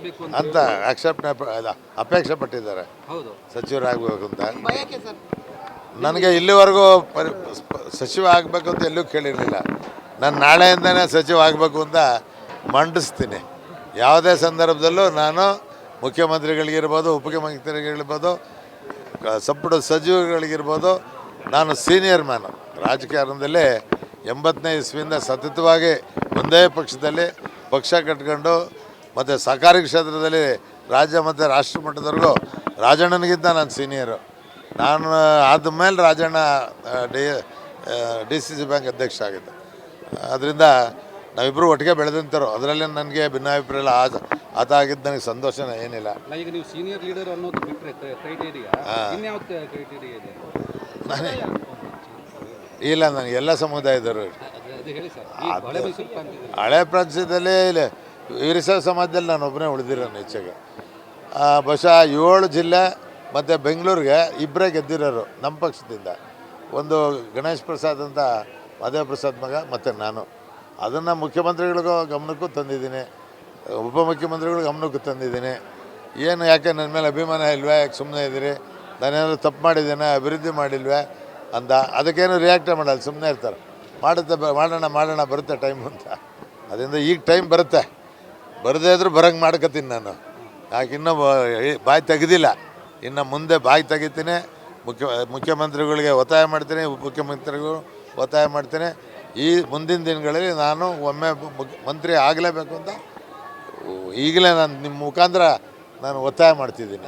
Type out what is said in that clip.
ಆಗ್ಬೇಕು ಅಂತ ಅಕ್ಸೆಪ್ಟ್ ಅಲ್ಲ, ಅಪೇಕ್ಷೆ ಪಟ್ಟಿದ್ದಾರೆ ಹೌದು ಸಚಿವರಾಗಬೇಕು ಅಂತ. ಭಯಕ್ಕೆ ಸರ್? ನನಗೆ ಇಲ್ಲಿವರೆಗೂ ಪರಿ ಸಚಿವ ಆಗಬೇಕು ಅಂತ ಎಲ್ಲೂ ಕೇಳಿರಲಿಲ್ಲ. ನಾನು ನಾಳೆಯಿಂದನೇ ಸಚಿವ ಆಗಬೇಕು ಅಂತ ಮಂಡಿಸ್ತೀನಿ. ಯಾವುದೇ ಸಂದರ್ಭದಲ್ಲೂ ನಾನು ಮುಖ್ಯಮಂತ್ರಿಗಳಿಗಿರ್ಬೋದು ಉಪಮುಖ್ಯಮಂತ್ರಿಗಳಿರ್ಬೋದು ಕ- ಸಂಪುಟ ಸಚಿವಗಳಿಗಿರ್ಬೋದು ನಾನು ಸೀನಿಯರ್ ಮ್ಯಾನು. ರಾಜಕಾರಣದಲ್ಲಿ ಎಂಬತ್ತನೇ ಇಸ್ವಿಯಿಂದ ಸತತವಾಗಿ ಒಂದೇ ಪಕ್ಷದಲ್ಲಿ ಪಕ್ಷ ಕಟ್ಕೊಂಡು ಮತ್ತು ಸಹಕಾರಿ ಕ್ಷೇತ್ರದಲ್ಲಿ ರಾಜ್ಯ ಮತ್ತು ರಾಷ್ಟ್ರ ಮಟ್ಟದವರೆಗೂ ರಾಜಣ್ಣನಿಗಿಂತ ನಾನು ಸೀನಿಯರು ನಾನು ಆದಮೇಲೆ Rajanna D D C C bank ಅಧ್ಯಕ್ಷ ಆಗಿದ್ದೆ. ಅದರಿಂದ ನಾವಿಬ್ಬರು ಒಟ್ಟಿಗೆ ಬೆಳೆದಂತರು. ಅದರಲ್ಲಿ ನನಗೆ ಭಿನ್ನಾಭಿಪ್ರಾಯ ಇಲ್ಲ ಆತ ಆತ ಆಗಿದ್ದು ನನಗೆ ಸಂತೋಷನೇ ಏನಿಲ್ಲ. ಈಗ ನೀವು ಸೀನಿಯರ್ ಲೀಡರ್ ಅನ್ನೋದು ಬಿಟ್ಟರೆ ಕ್ರೈಟೇರಿಯಾ ಇನ್ಯಾವ ಕ್ರೈಟೇರಿಯಾ ಇದೆ? ನಾನೇ ಇಲ್ಲ ನನಗೆ ಎಲ್ಲ ಸಮುದಾಯದವರು ಹಳೆ ಪ್ರಾಂತ್ಯದಲ್ಲಿ ಈ ಸಮಾಜದಲ್ಲಿ ನಾನು ಒಬ್ಬನೇ ಉಳಿದಿರೋನು ಹೆಚ್ಚಾಗಿ ಬಹುಶಃ ಏಳು ಜಿಲ್ಲೆ ಮತ್ತು ಬೆಂಗಳೂರಿಗೆ ಇಬ್ಬರೇ ಗೆದ್ದಿರೋರು ನಮ್ಮ ಪಕ್ಷದಿಂದ. ಒಂದು ಗಣೇಶ್ ಪ್ರಸಾದ್ ಅಂತ ಮಾದೇವ ಪ್ರಸಾದ್ ಮಗ ಮತ್ತು ನಾನು. ಅದನ್ನು ಮುಖ್ಯಮಂತ್ರಿಗಳಿಗೂ ಗಮನಕ್ಕೂ ತಂದಿದ್ದೀನಿ. ಉಪಮುಖ್ಯಮಂತ್ರಿಗಳು ಗಮನಕ್ಕೂ ತಂದಿದ್ದೀನಿ. ಏನು ಯಾಕೆ ನನ್ನ ಮೇಲೆ ಅಭಿಮಾನ ಇಲ್ವೇ? ಯಾಕೆ ಸುಮ್ಮನೆ ಇದ್ದೀರಿ? ನಾನೇನಾದ್ರು ತಪ್ಪು ಮಾಡಿದ್ದೇನೆ? ಅಭಿವೃದ್ಧಿ ಮಾಡಿಲ್ವೇ ಅಂತ. ಅದಕ್ಕೇನು ರಿಯಾಕ್ಟೇ ಮಾಡಲ್ಲ ಸುಮ್ಮನೆ ಇರ್ತಾರೆ. ಮಾಡುತ್ತೆ ಮಾಡೋಣ ಮಾಡೋಣ ಬರುತ್ತೆ ಟೈಮ್ ಅಂತ. ಅದರಿಂದ ಈಗ ಟೈಮ್ ಬರುತ್ತೆ. ಬರದೇ ಇದ್ರೂ ಬರಂಗ್ ಮಾಡ್ಕೊತೀನಿ ನಾನು. ಯಾಕೆ ಇನ್ನೂ ಬಾಯಿ ತೆಗೆದಿಲ್ಲ. ಇನ್ನು ಮುಂದೆ ಬಾಯಿ ತೆಗಿತೀನಿ. ಮುಖ್ಯ, ಮುಖ್ಯಮಂತ್ರಿಗಳಿಗೆ ಒತ್ತಾಯ ಮಾಡ್ತೀನಿ ಉಪಮುಖ್ಯಮಂತ್ರಿಗಳು ಒತ್ತಾಯ ಮಾಡ್ತೀನಿ. ಈ ಮುಂದಿನ ದಿನಗಳಲ್ಲಿ ನಾನು ಒಮ್ಮೆ ಮಂತ್ರಿ ಆಗಲೇಬೇಕು ಅಂತ, ಈಗಲೇ ನಾನು ನಿಮ್ಮ ಮುಖಾಂತರ ನಾನು ಒತ್ತಾಯ ಮಾಡ್ತಿದ್ದೀನಿ.